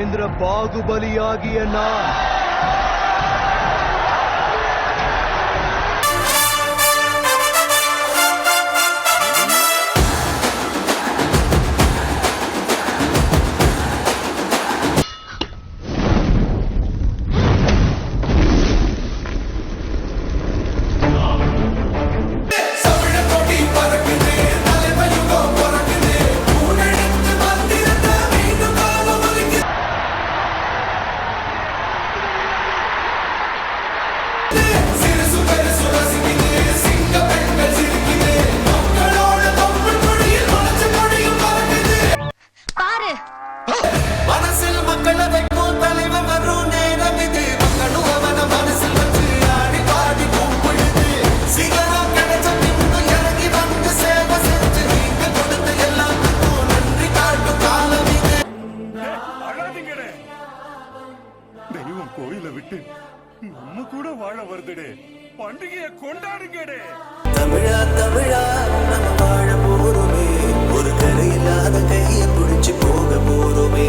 தேவேந்திர பாகுபலியாகிய நான். தெய்வம் கோயில விட்டு நம்ம கூட வாழ வருதுடே. பண்டிகையை கொண்டாடுங்கடே. தமிழா தமிழா நம்ம வாழ போறோமே. ஒரு கரை இல்லாத கையை பிடிச்சு போக போறோமே.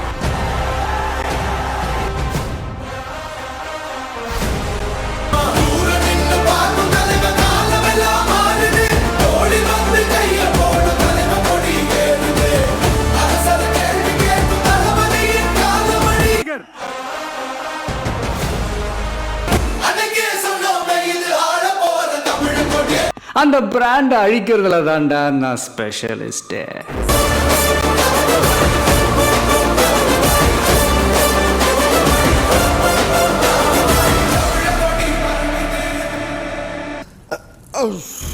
அந்த பிராண்டை அழிக்கிறதுல தான்டா நான் ஸ்பெஷலிஸ்ட்டு Oh.